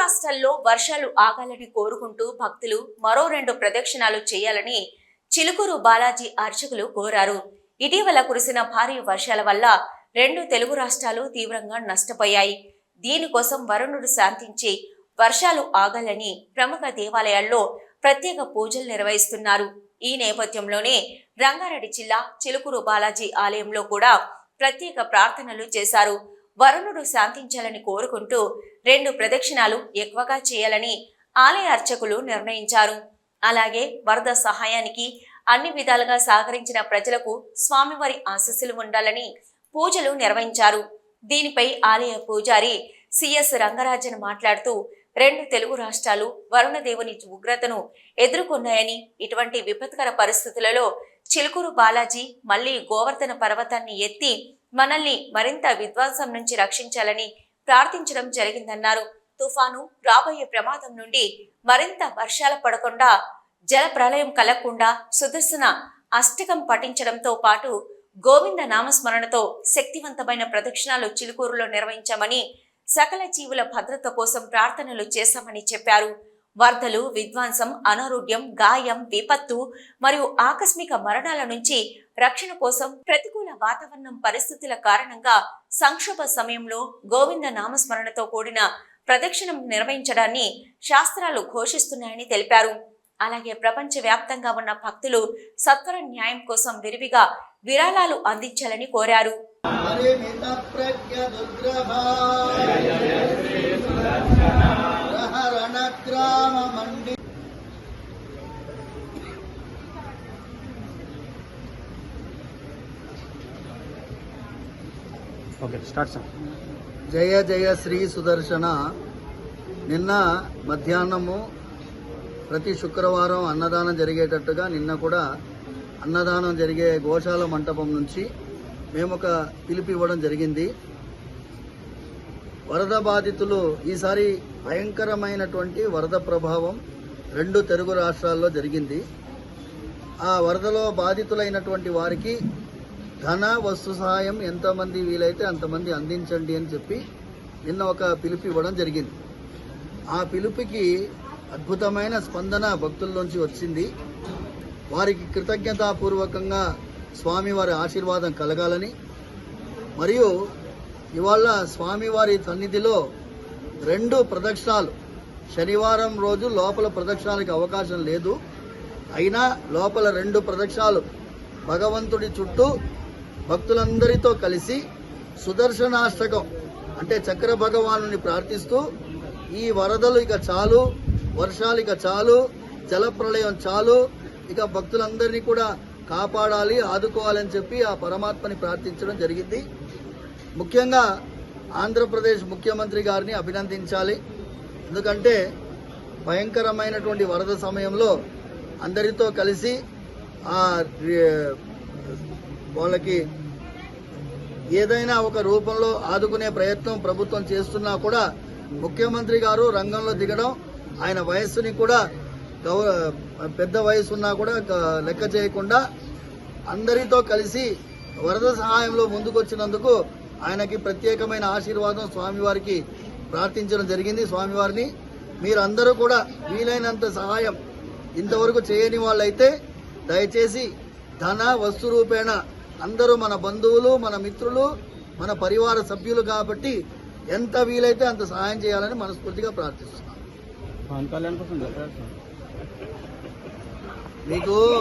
రాష్ట్రాల్లో వర్షాలు ఆగాలని కోరుకుంటూ భక్తులు మరో రెండు ప్రదక్షిణాలు చేయాలని చిలుకూరు బాలాజీ అర్చకులు కోరారు. ఇటీవల కురిసిన భారీ వర్షాల వల్ల రెండు తెలుగు రాష్ట్రాలు తీవ్రంగా నష్టపోయాయి. దీనికోసం వరుణుడు శాంతించి వర్షాలు ఆగాలని ప్రముఖ దేవాలయాల్లో ప్రత్యేక పూజలు నిర్వహిస్తున్నారు. ఈ నేపథ్యంలోనే రంగారెడ్డి జిల్లా చిలుకూరు బాలాజీ ఆలయంలో కూడా ప్రత్యేక ప్రార్థనలు చేశారు. వరుణుడు శాంతించాలని కోరుకుంటూ రెండు ప్రదక్షిణాలు ఎక్కువగా చేయాలని ఆలయ అర్చకులు నిర్ణయించారు. అలాగే వరద సహాయానికి అన్ని విధాలుగా సహకరించిన ప్రజలకు స్వామివారి ఆశీస్సులు ఉండాలని పూజలు నిర్వహించారు. దీనిపై ఆలయ పూజారి సిఎస్ రంగరాజన్ మాట్లాడుతూ రెండు తెలుగు రాష్ట్రాలు వరుణదేవుని ఉగ్రతను ఎదుర్కొన్నాయని ఇటువంటి విపత్కర పరిస్థితులలో చిలుకూరు బాలాజీ మళ్ళీ గోవర్ధన పర్వతాన్ని ఎత్తి మనల్ని మరింత విధ్వంసం నుంచి రక్షించాలని ప్రార్థించడం జరిగిందన్నారు. తుఫాను రాబోయే ప్రమాదం నుండి మరింత వర్షాలు పడకుండా జల ప్రళయం కలగకుండా సుదర్శన అష్టకం పఠించడంతో పాటు గోవింద నామస్మరణతో శక్తివంతమైన ప్రదక్షిణాలు చిలుకూరులో నిర్వహించామని సకల జీవుల భద్రత కోసం ప్రార్థనలు చేశామని చెప్పారు. వరదలు విధ్వంసం అనారోగ్యం గాయం విపత్తు మరియు ఆకస్మిక మరణాల నుంచి రక్షణ కోసం ప్రతికూల వాతావరణం పరిస్థితుల కారణంగా సంక్షోభ సమయంలో గోవింద నామస్మరణతో కూడిన ప్రదక్షిణం నిర్వహించడాన్ని శాస్త్రాలు ఘోషిస్తున్నాయని తెలిపారు. అలాగే ప్రపంచ వ్యాప్తంగా ఉన్న భక్తులు సత్వర న్యాయం కోసం విరివిగా విరాళాలు అందించాలని కోరారు. Okay start sir. జయ జయ శ్రీ సుదర్శన. నిన్న మధ్యాహ్నము ప్రతి శుక్రవారం అన్నదానం జరిగేటట్టుగా నిన్న కూడా అన్నదానం జరిగే గోశాల మంటపం నుంచి మేము ఒక పిలుపు ఇవ్వడం జరిగింది. వరద బాధితులు ఈసారి భయంకరమైనటువంటి వరద ప్రభావం రెండు తెలుగు రాష్ట్రాల్లో జరిగింది. ఆ వరదలో బాధితులైనటువంటి వారికి ధన వస్తు సహాయం ఎంతమంది వీలైతే అంతమంది అందించండి అని చెప్పి నిన్న ఒక పిలుపు ఇవ్వడం జరిగింది. ఆ పిలుపుకి అద్భుతమైన స్పందన భక్తుల్లోంచి వచ్చింది. వారికి కృతజ్ఞతాపూర్వకంగా స్వామివారి ఆశీర్వాదం కలగాలని మరియు ఇవాళ స్వామివారి సన్నిధిలో రెండు ప్రదక్షిణాలు. శనివారం రోజు లోపల ప్రదక్షిణాలకి అవకాశం లేదు. అయినా లోపల రెండు ప్రదక్షిణాలు. భగవంతుడి చుట్టూ భక్తులందరితో కలిసి సుదర్శనాష్టకం అంటే చక్ర భగవాను ప్రార్థిస్తూ ఈ వరదలు ఇక చాలు వర్షాలు ఇక చాలు జలప్రళయం చాలు ఇక భక్తులందరినీ కూడా కాపాడాలి ఆదుకోవాలని చెప్పి ఆ పరమాత్మని ప్రార్థించడం జరిగింది. ముఖ్యంగా ఆంధ్రప్రదేశ్ ముఖ్యమంత్రి గారిని అభినందించాలి. ఎందుకంటే భయంకరమైనటువంటి వరద సమయంలో అందరితో కలిసి వాళ్ళకి ఏదైనా ఒక రూపంలో ఆదుకునే ప్రయత్నం ప్రభుత్వం చేస్తున్నా కూడా ముఖ్యమంత్రి గారు రంగంలో దిగడం ఆయన వయస్సుని కూడా గౌ పెద్ద వయసు ఉన్నా కూడా లెక్క చేయకుండా అందరితో కలిసి వరద సహాయంలో ముందుకొచ్చినందుకు ఆయనకి ప్రత్యేకమైన ఆశీర్వాదం స్వామివారికి ప్రార్థించడం జరిగింది. స్వామివారిని మీరందరూ కూడా వీలైనంత సహాయం ఇంతవరకు చేయని వాళ్ళైతే దయచేసి ధన వస్తు రూపేణ అందరూ మన బంధువులు మన మిత్రులు మన పరివార సభ్యులు కాబట్టి ఎంత వీలైతే అంత సహాయం చేయాలని మనస్ఫూర్తిగా ప్రార్థిస్తున్నాం. మీకు